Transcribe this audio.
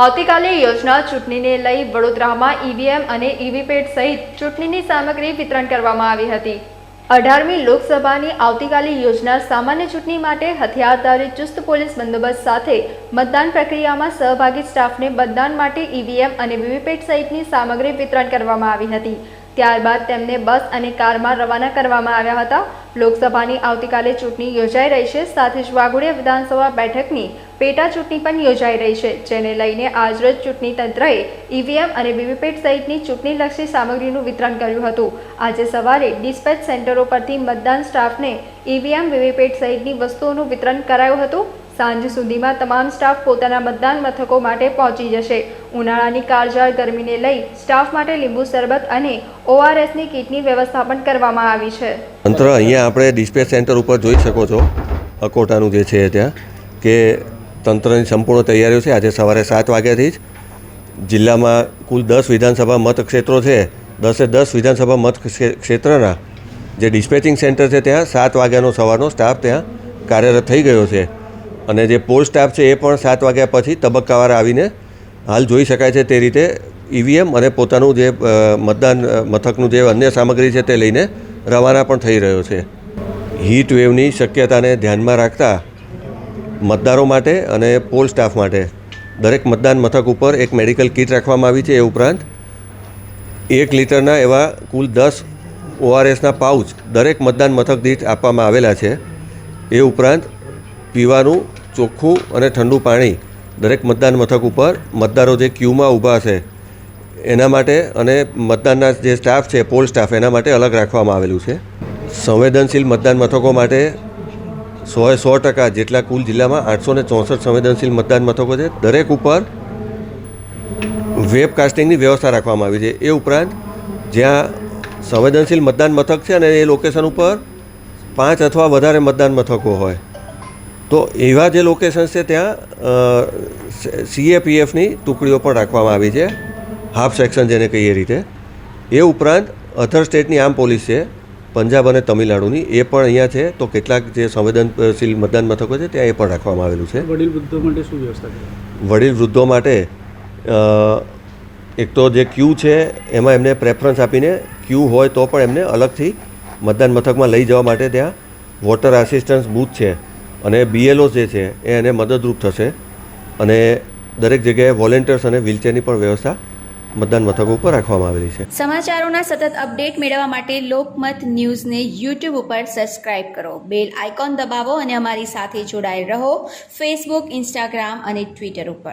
આવતીકાલે યોજના ચૂંટણીને લઈ વડોદરામાં ઈવીએમ અને ઈવીપેટ સહિત ચૂંટણીની સામગ્રી વિતરણ કરવામાં આવી હતી. અઢારમી લોકસભાની આવતીકાલે યોજનાર સામાન્ય ચૂંટણી માટે હથિયારધારી ચુસ્ત પોલીસ બંદોબસ્ત સાથે મતદાન પ્રક્રિયામાં સહભાગી સ્ટાફને મતદાન માટે ઈવીએમ અને વીવીપેટ સહિતની સામગ્રી વિતરણ કરવામાં આવી હતી. ત્યારબાદ તેમને બસ અને કારમાં રવાના કરવામાં આવ્યા હતા. લોકસભાની આવતીકાલે ચૂંટણી યોજાઈ રહી છે. સાથે જ વાઘોડિયા વિધાનસભા બેઠકની પેટા ચૂંટણી પણ યોજાઈ રહી છે, જેને લઈને આજરોજ ચૂંટણી તંત્રએ ઈવીએમ અને વીવીપેટ સહિતની ચૂંટણીલક્ષી સામગ્રીનું વિતરણ કર્યું હતું. આજે સવારે ડિસ્પેચ સેન્ટરો પરથી મતદાન સ્ટાફને ઈવીએમ વીવીપેટ સહિતની વસ્તુઓનું વિતરણ કરાયું હતું. સાંજ સુધીમાં તમામ સ્ટાફ પોતાના મતદાન મથકો માટે પહોંચી જશે. ઉનાળાની કાળઝાળ ગરમીને લઈ સ્ટાફ માટે લીંબુ શરબત અને ઓઆરએસની કીટની વ્યવસ્થા પણ કરવામાં આવી છે. અંતર, અહીંયા આપણે ડિસ્પેચ સેન્ટર ઉપર જોઈ શકો છો, અકોટાનું જે છે ત્યાં, કે તંત્રની સંપૂર્ણ તૈયારીઓ છે. આજે સવારે સાત વાગ્યાથી જ જિલ્લામાં કુલ દસ વિધાનસભા મતક્ષેત્રો છે. દસે દસ વિધાનસભા મત ક્ષે- ક્ષેત્રના જે ડિસ્પેચિંગ સેન્ટર છે ત્યાં, સાત વાગ્યાનો સવારનો સ્ટાફ ત્યાં કાર્યરત થઈ ગયો છે. અને જે પોલ સ્ટાફ છે એ પણ સાત વાગ્યા પછી તબક્કાવાર આવીને હાલ જોઈ શકાય છે તે રીતે ઈવીએમ અને પોતાનું જે મતદાન મથકનું જે અન્ય સામગ્રી છે તે લઈને રવાના પણ થઈ રહ્યો છે. હીટ વેવની શક્યતાને ધ્યાનમાં રાખતા મતદારો માટે અને પોલ સ્ટાફ માટે દરેક મતદાન મથક ઉપર એક મેડિકલ કિટ રાખવામાં આવી છે એ ઉપરાંત એક લીટરના એવા કુલ દસ ઓઆરએસના પાઉચ દરેક મતદાન મથક દીઠ આપવામાં આવેલા છે. એ ઉપરાંત પીવાનું, ચોખ્ખું અને ઠંડુ પાણી દરેક મતદાન મથક ઉપર મતદારો જે ક્યુમાં ઊભા છે, એના માટે અને મતદાનના જે સ્ટાફ છે, પોલ સ્ટાફ, એના માટે અલગ રાખવામાં આવેલું છે. સંવેદનશીલ મતદાન મથકો માટે સોએ સો ટકા જેટલા કુલ જિલ્લામાં આઠસો ને ચોસઠ સંવેદનશીલ મતદાન મથકો છે. દરેક ઉપર વેબકાસ્ટિંગની વ્યવસ્થા રાખવામાં આવી છે. એ ઉપરાંત જ્યાં સંવેદનશીલ મતદાન મથક છે અને એ લોકેશન ઉપર પાંચ અથવા વધારે મતદાન મથકો હોય. તો એવા જે લોકેશન્સ છે ત્યાં સીએપીએફની ટુકડીઓ પણ રાખવામાં આવી છે હાફ સેક્શન જેને કહીએ રીતે. એ ઉપરાંત અધર સ્ટેટની આમ પોલીસ છે પંજાબ અને તમિલનાડુની એ પણ અહીંયા છે. તો કેટલાક જે સંવેદનશીલ મતદાન મથકો છે ત્યાં એ પણ રાખવામાં આવેલું છે. વડીલ વૃદ્ધો માટે શું વ્યવસ્થા વડીલ વૃદ્ધો માટે એક તો જે ક્યુ છે એમાં એમને પ્રેફરન્સ આપીને ક્યુ હોય તો પણ એમને અલગથી મતદાન મથકમાં લઈ જવા માટે ત્યાં વોટર આસિસ્ટન્સ બૂથ છે. અને બીએલઓ જે છે, એ એને મદદરૂપ થશે. અને દરેક જગ્યાએ વોલેન્ટિયર્સ અને વ્હીલચેરની પણ વ્યવસ્થા મતદાન મથકો ઉપર રાખવામાં આવેલી છે. સમાચારોના સતત અપડેટ મેળવવા માટે લોકમત ન્યૂઝને યુટ્યુબ ઉપર સબસ્ક્રાઇબ કરો. બેલ આઇકોન દબાવો અને અમારી સાથે જોડાયેલ રહો. ફેસબુક ઇન્સ્ટાગ્રામ અને ટ્વિટર ઉપર.